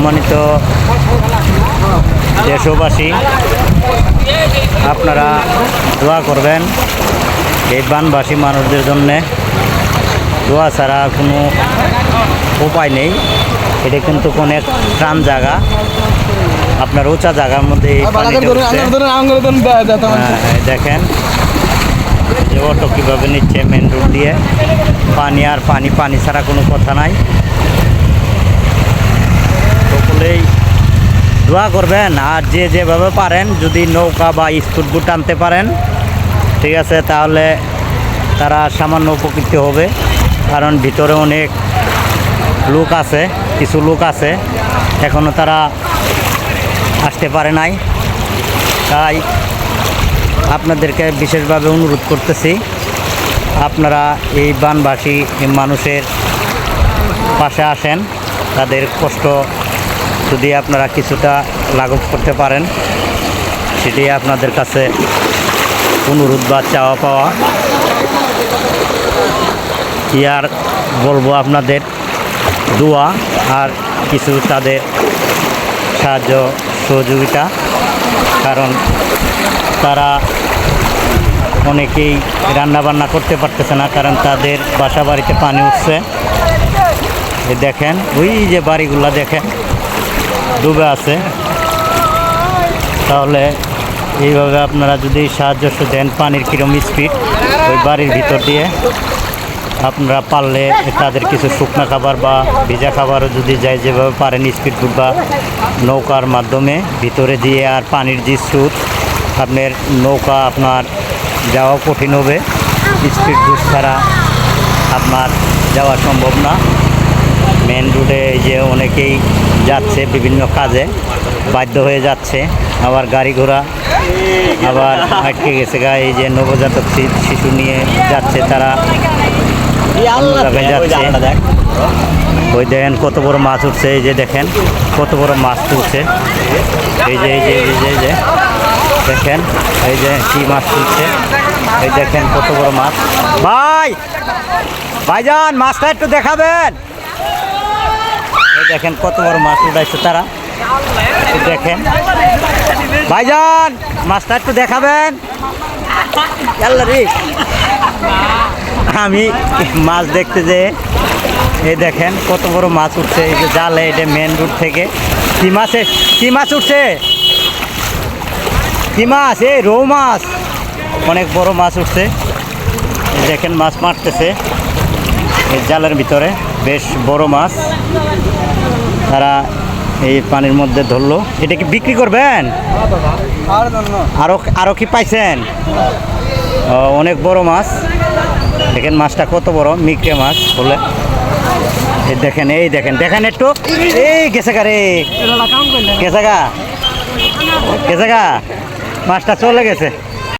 সম্মানিত দেশবাসী আপনারা দোয়া করবেন এই বানবাসী মানুষদের জন্যে। দোয়া ছাড়া কোনো উপায় নেই। এটা কিন্তু অনেক টান জায়গা। আপনার উঁচা জায়গার মধ্যে এই পানিটা হ্যাঁ, দেখেন। যে অটো কীভাবে নিচ্ছে মেন রোড দিয়ে। পানি আর পানি পানি ছাড়া কোনো কথা নাই। দোয়া করবেন আর যে যেভাবে পারেন, যদি নৌকা বা স্কুটগুট টানতে পারেন, ঠিক আছে, তাহলে তারা সামান্য উপকৃত হবে। কারণ ভিতরে অনেক লোক আছে, কিছু লোক আছে এখনও তারা আসতে পারে নাই। তাই আপনাদেরকে বিশেষভাবে অনুরোধ করতেছি, আপনারা এই বানবাসী মানুষের পাশে আসেন, তাদের কষ্ট যদি আপনারা কিছুটা লাঘব করতে পারেন, সেটি আপনাদের কাছে অনুরোধ বা চাওয়া পাওয়া। কি আর বলব আপনাদের? দোয়া আর কিছু তাদের সাহায্য সহযোগিতা, কারণ তারা অনেকেই রান্নাবান্না করতে পারতেছে না, কারণ তাদের বাসা বাড়িতে পানি উঠছে। দেখেন, ওই যে বাড়িগুলা দেখেন। ডুবে আছে। তাহলে এইভাবে আপনারা যদি সাহায্য দেন পানির কিরম স্পিড ওই বাড়ির ভিতর দিয়ে, আপনারা পারলে তাদের কিছু শুকনো খাবার বা ভিজা খাবারও যদি যায় যেভাবে পারেন স্পিড ফুড বা নৌকার মাধ্যমে ভিতরে দিয়ে আর পানির যে স্রোত, আপনার নৌকা আপনার যাওয়া কঠিন হবে। স্পিড বুট ছাড়া আপনার যাওয়া সম্ভব না। মেন রোডে এই যে অনেকেই যাচ্ছে বিভিন্ন কাজে বাধ্য হয়ে যাচ্ছে। আবার গাড়ি ঘোড়া আবার আটকে গেছে গা এই যে নবজাতক শিশু নিয়ে যাচ্ছে তারা। যাচ্ছে। ওই দেখেন কত বড় মাছ উঠছে এই যে দেখেন কত বড় মাছ তুলছে। এই যে এই যে এই যে এই যে দেখেন এই যে কি মাছ তুলছে। এই দেখেন কত বড় মাছ। ভাই ভাইজান মাছটা একটু দেখাবেন। দেখেন কত বড় মাছ উঠাইছে তারা। দেখেন। ভাইজান মাছটা একটু দেখাবেন। রে। আমি মাছ দেখতে যে এই দেখেন কত বড় মাছ উঠছে এই যে জালে এটা মেন রোড থেকে। কি মাছে কি মাছ উঠছে? কি মাছ? এই রৌ মাছ। অনেক বড় মাছ উঠছে। দেখেন মাছ মারতেছে। জালের ভিতরে বেশ বড় মাছ তারা এই পানির মধ্যে ধরলো। এটা কি বিক্রি করবেন? আরও আরও কি পাইছেন? অনেক বড় মাছ। দেখেন মাছটা কত বড় মিকড়ে মাছ বলে। দেখেন, এই দেখেন দেখেন একটু। এই গেছে গা রে। গেছে গা? গেছে গা? মাছটা চলে গেছে।